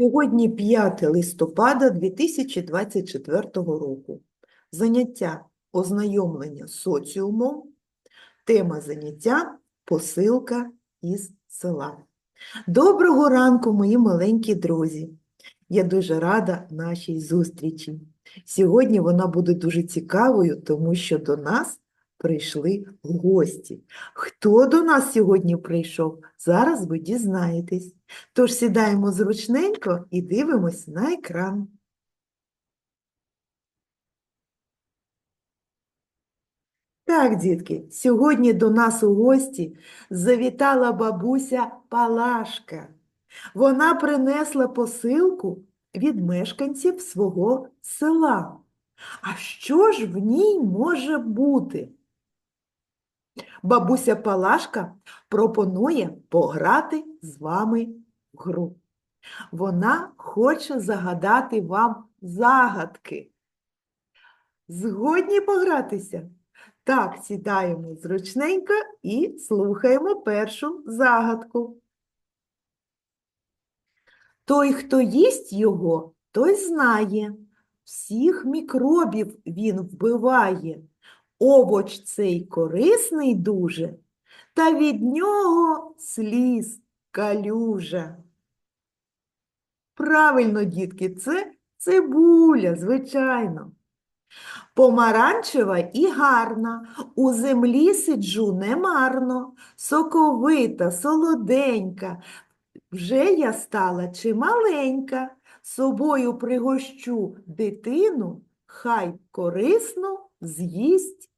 Сьогодні 5 листопада 2024 року. Заняття ознайомлення з соціумом. Тема заняття посилка із села. Доброго ранку, мої маленькі друзі! Я дуже рада нашій зустрічі. Сьогодні вона буде дуже цікавою, тому що до нас прийшли гості. Хто до нас сьогодні прийшов? Зараз ви дізнаєтесь. Тож сідаємо зручненько і дивимось на екран. Так, дітки, сьогодні до нас у гості завітала бабуся Палашка. Вона принесла посилку від мешканців свого села. А що ж в ній може бути? Бабуся Палашка пропонує пограти з вами в гру. Вона хоче загадати вам загадки. Згодні погратися? Так, сідаємо зручненько і слухаємо першу загадку. Той, хто їсть його, той знає, всіх мікробів він вбиває. Овоч цей корисний дуже, та від нього сліз калюжа. Правильно, дітки, це цибуля, звичайно. Помаранчева і гарна, у землі сиджу немарно, соковита, солоденька, вже я стала чималенька, собою пригощу дитину, хай корисно з'їсть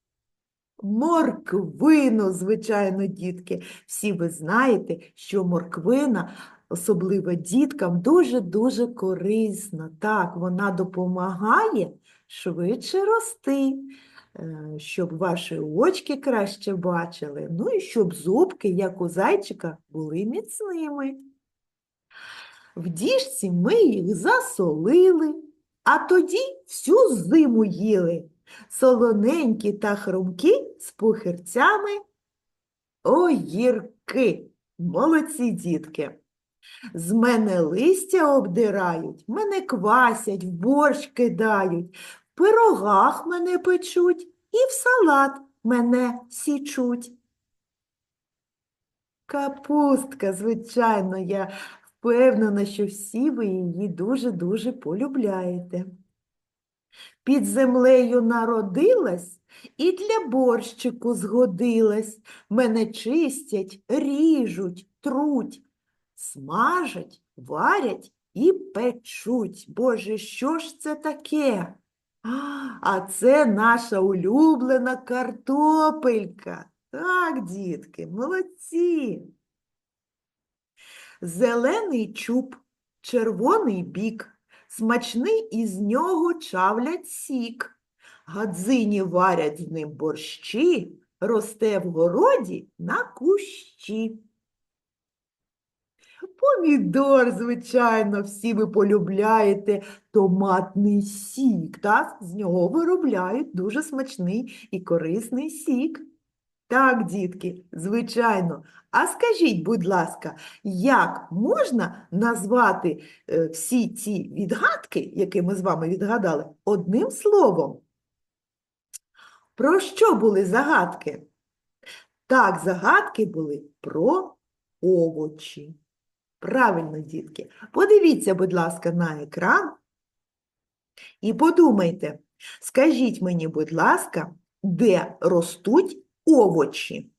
морквину, звичайно, дітки. Всі ви знаєте, що морквина, особливо діткам, дуже-дуже корисна. Так, вона допомагає швидше рости, е, щоб ваші очки краще бачили, ну і щоб зубки, як у зайчика, були міцними. В діжці ми їх засолили, а тоді всю зиму їли. Солоненькі та хрумкі з пухирцями огірки. Молодці дітки. З мене листя обдирають, мене квасять, в борщ кидають, в пирогах мене печуть і в салат мене січуть. Капустка, звичайно, я впевнена, що всі ви її дуже-дуже полюбляєте. Під землею народилась і для борщику згодилась. Мене чистять, ріжуть, труть, смажать, варять і печуть. Боже, що ж це таке? А, це наша улюблена картопелька. Так, дітки, молодці. Зелений чуб, червоний бік, смачний із нього чавлять сік. Гадзині варять з ним борщі, росте в городі на кущі. Помідор, звичайно, всі ви полюбляєте томатний сік, так? З нього виробляють дуже смачний і корисний сік. Так, дітки, звичайно. А скажіть, будь ласка, як можна назвати е, всі ці відгадки, які ми з вами відгадали, одним словом? Про що були загадки? Так, загадки були про овочі. Правильно, дітки. Подивіться, будь ласка, на екран і подумайте, скажіть мені, будь ласка, де ростуть овочі?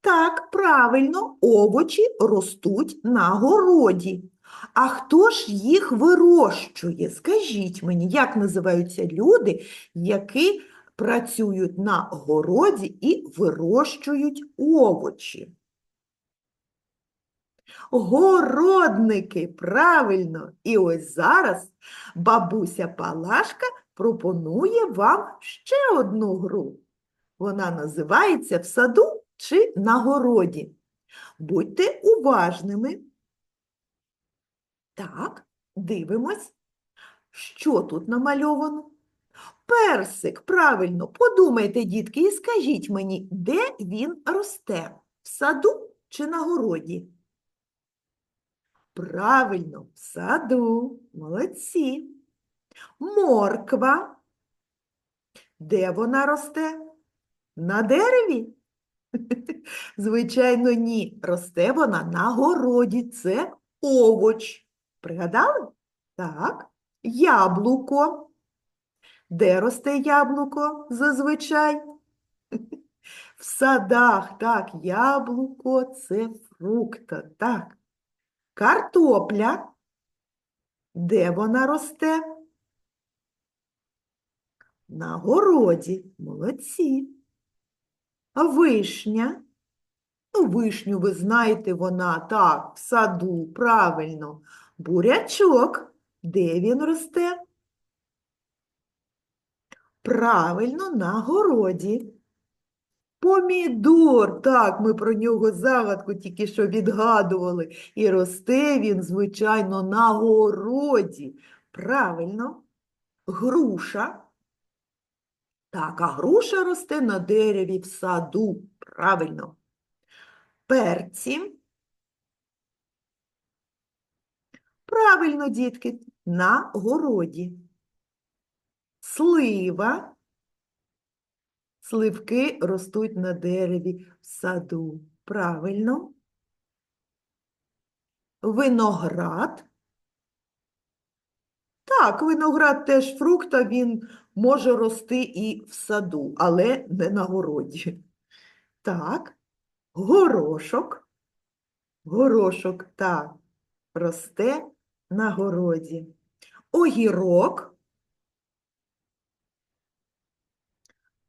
Так, правильно, овочі ростуть на городі. А хто ж їх вирощує? Скажіть мені, як називаються люди, які працюють на городі і вирощують овочі? Городники, правильно. І ось зараз бабуся Палашка пропонує вам ще одну гру. Вона називається «В саду чи на городі». Будьте уважними. Так, дивимось, що тут намальовано. Персик, правильно, подумайте, дітки, і скажіть мені, де він росте? В саду чи на городі? Правильно, в саду. Молодці. Морква. Де вона росте? На дереві? Звичайно, ні. Росте вона на городі. Це овоч. Пригадали? Так. Яблуко. Де росте яблуко зазвичай? В садах, так, яблуко це фрукт, так. Картопля. Де вона росте? На городі. Молодці. А вишня? Ну, вишню ви знаєте, вона так, в саду, правильно. Бурячок. Де він росте? Правильно, на городі. Помідор, так, ми про нього загадку тільки що відгадували. І росте він, звичайно, на городі. Правильно. Груша. Так, а груша росте на дереві в саду. Правильно. Перці. Правильно, дітки, на городі. Слива. Сливки ростуть на дереві в саду. Правильно. Виноград. Так, виноград теж фрукт, а він може рости і в саду, але не на городі. Так, горошок. Горошок, так, росте на городі. Огірок.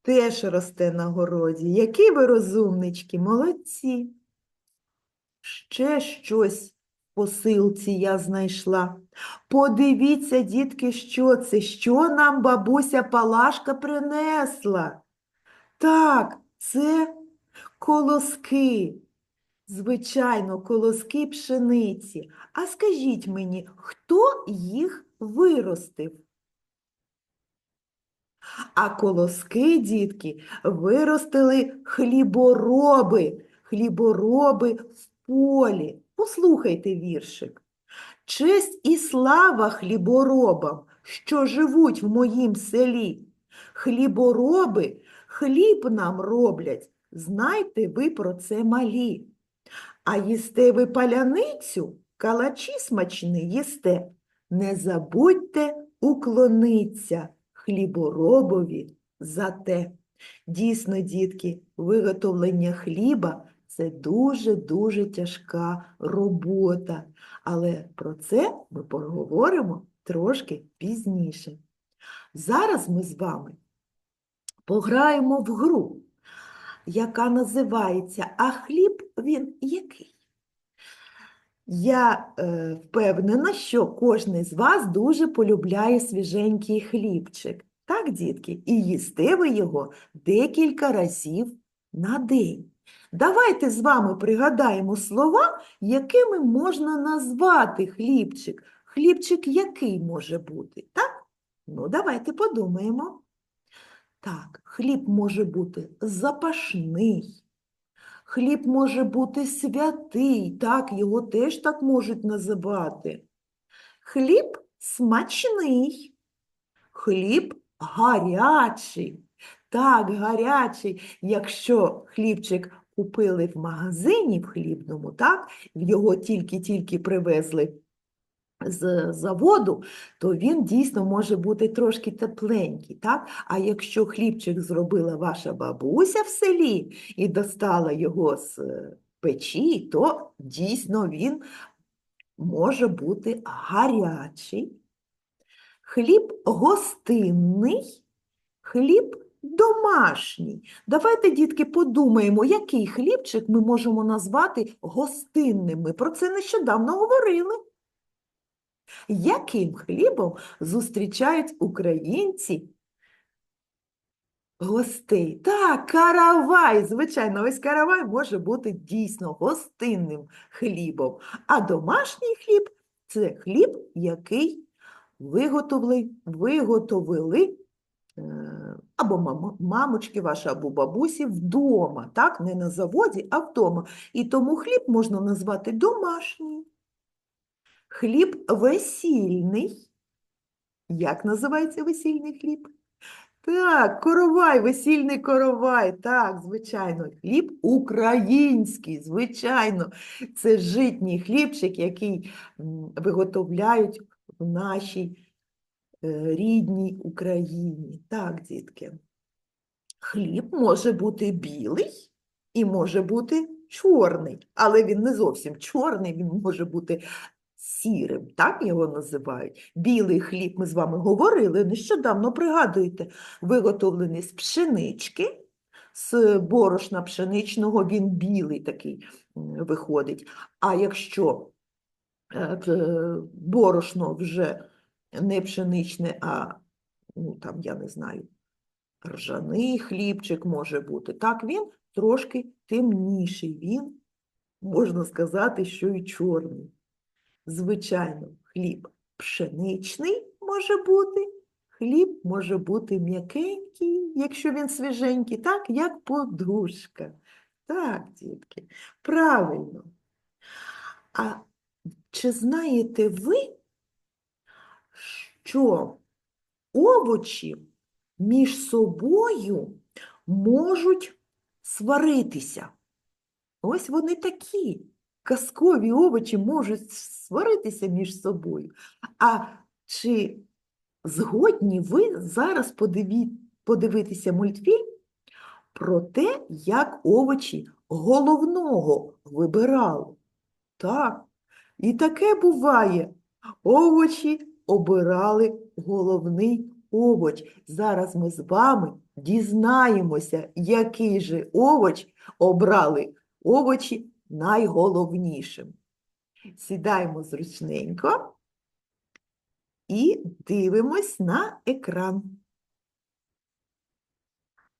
Теж росте на городі. Які ви розумнички, молодці. Ще щось в посилці я знайшла. Подивіться, дітки, що це, що нам бабуся Палашка принесла. Так, це колоски. Звичайно, колоски пшениці. А скажіть мені, хто їх виростив? А колоски, дітки, виростили хлібороби, хлібороби в полі. Послухайте віршик. Честь і слава хліборобам, що живуть в моїм селі. Хлібороби хліб нам роблять, знайте ви про це малі. А їсте ви паляницю, калачі смачні їсте, не забудьте уклониться хліборобові за те. Дійсно, дітки, виготовлення хліба це дуже-дуже тяжка робота, але про це ми поговоримо трошки пізніше. Зараз ми з вами пограємо в гру, яка називається А хліб він який? Я е, впевнена, що кожен з вас дуже полюбляє свіженький хлібчик. Так, дітки? І їсте ви його декілька разів на день. Давайте з вами пригадаємо слова, якими можна назвати хлібчик. Хлібчик який може бути, так? Ну, давайте подумаємо. Так, хліб може бути запашний. Хліб може бути святий, так, його теж так можуть називати. Хліб смачний, хліб гарячий. Так, гарячий. Якщо хлібчик купили в магазині в хлібному, так, його тільки-тільки привезли з заводу, то він дійсно може бути трошки тепленький, так? А якщо хлібчик зробила ваша бабуся в селі і достала його з е, печі, то дійсно він може бути гарячий. Хліб гостинний, хліб домашній. Давайте, дітки, подумаємо, який хлібчик ми можемо назвати гостинним. Ми про це нещодавно говорили. Яким хлібом зустрічають українці гостей? Так, каравай, звичайно, ось каравай може бути дійсно гостинним хлібом. А домашній хліб це хліб, який виготовили, виготовили е, або мамочки ваші, або бабусі вдома, так? Не на заводі, а вдома. І тому хліб можна назвати домашній. Хліб весільний. Як називається весільний хліб? Так, коровай, весільний коровай. Так, звичайно. Хліб український, звичайно. Це житній хлібчик, який виготовляють в нашій рідній Україні. Так, дітки. Хліб може бути білий і може бути чорний, але він не зовсім чорний, він може бути сірим, так його називають. Білий хліб, ми з вами говорили нещодавно, пригадуєте, виготовлений з пшенички, з борошна пшеничного, він білий такий виходить. А якщо е, борошно вже не пшеничне, а ну, там, я не знаю, ржаний хлібчик може бути. Так, він трошки темніший, він, можна сказати, що і чорний. Звичайно, хліб пшеничний може бути, хліб може бути м'якенький, якщо він свіженький, так, як подушка. Так, дітки, правильно. А чи знаєте ви, що овочі між собою можуть сваритися? Ось вони такі. Казкові овочі можуть сваритися між собою. А чи згодні ви зараз подиві... подивитися мультфільм про те, як овочі головного вибирали? Так, і таке буває. Овочі обирали головний овоч. Зараз ми з вами дізнаємося, який же овоч обрали овочі найголовнішим. Сідаємо зручненько і дивимось на екран.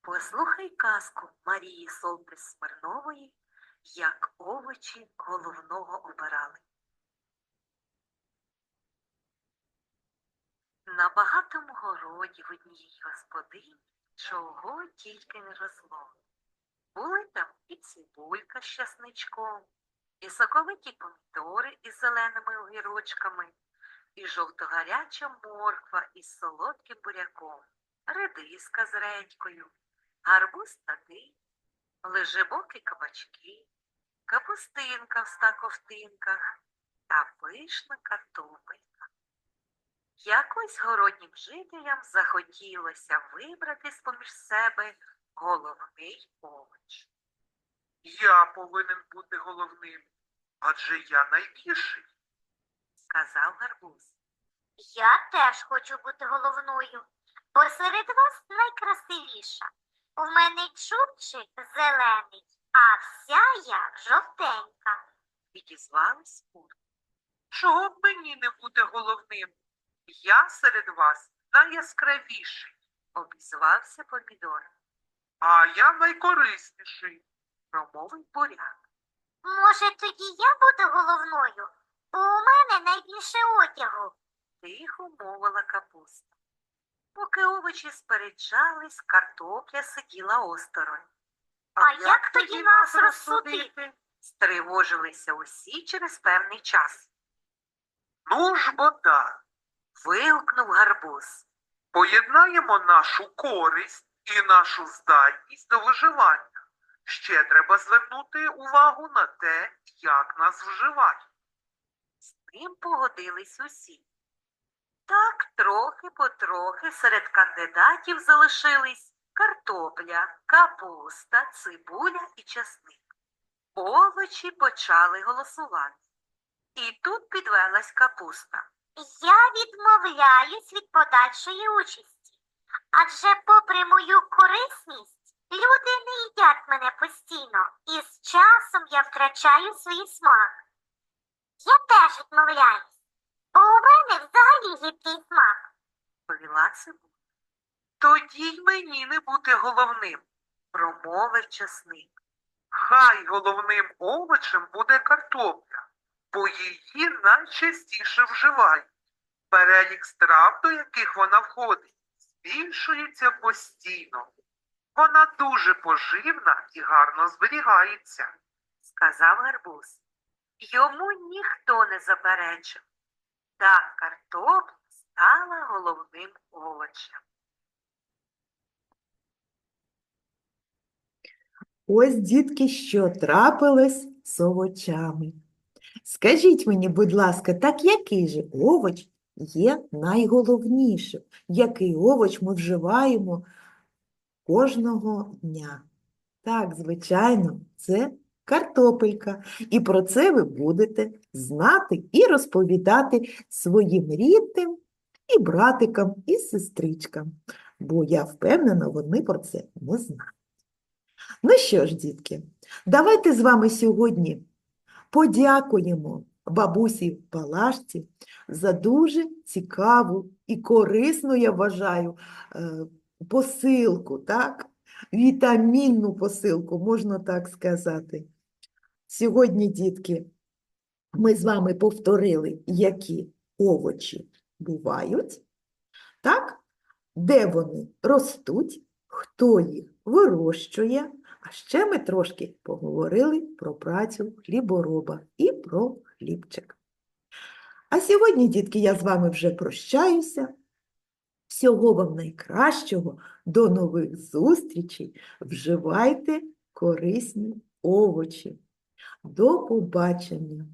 Послухай казку Марії Солтис Смирнової, як овочі головного обирали. На багатому городі в одній господині чого тільки не росло. Були там і цибулька з часничком, і соковиті помідори із зеленими огірочками, і жовтогаряча морква із солодким буряком, редиска з редькою, гарбуз такий, лежебокі кабачки, капустинка в ста ковтинках та пишна картопелька. Якось городнім жителям захотілося вибрати з-поміж себе головний овоч. Я повинен бути головним, адже я найбільший. сказав гарбуз. Я теж хочу бути головною, бо серед вас найкрасивіша. У мене чубчик зелений, а вся я жовтенька. Відізвались курки. Чого б мені не бути головним? Я серед вас найяскравіший, Обізвався помідор, а я найкорисніший. промовив буряк. Може, тоді я буду головною, бо у мене найбільше одягу. Тихо мовила капуста. Поки овочі сперечались, картопля сиділа осторонь. А як тоді нас розсудити? Стривожилися усі через певний час. Ну ж бо так, Вигукнув гарбуз. поєднаємо нашу користь і нашу здатність до виживання. Ще треба звернути увагу на те, як нас вживають. З ним погодились усі. Так трохи потрохи серед кандидатів залишились картопля, капуста, цибуля і часник. Овочі почали голосувати. І тут підвелась капуста. Я відмовляюсь від подальшої участі. Адже, попри мою корисність, люди не їдять мене постійно, і з часом я втрачаю свій смак. Я теж відмовляюсь, бо у мене взагалі гідкий смак. Повіла цибуля. Тоді й мені не бути головним. Промовив часник. Хай головним овочем буде картопля, бо її найчастіше вживають. Перелік страв, до яких вона входить, збільшується постійно. Вона дуже поживна і гарно зберігається. сказав гарбуз. Йому ніхто не заперечив. Так картопля стала головним овочем. Ось, дітки, що трапилось з овочами. Скажіть мені, будь ласка, так який же овоч є найголовнішим? Який овоч ми вживаємо кожного дня? Так, звичайно, це картопелька. І про це ви будете знати і розповідати своїм рідним і братикам, і сестричкам, бо я впевнена, вони про це не знають. Ну що ж, дітки, давайте з вами сьогодні подякуємо бабусі Палашці за дуже цікаву і корисну, я вважаю, е, посилку, так? Вітамінну посилку, можна так сказати. Сьогодні, дітки, ми з вами повторили, які овочі бувають, так? Де вони ростуть, хто їх вирощує, а ще ми трошки поговорили про працю хлібороба і про хлібчик. А сьогодні, дітки, я з вами вже прощаюся. Всього вам найкращого, до нових зустрічей. Вживайте корисні овочі. До побачення!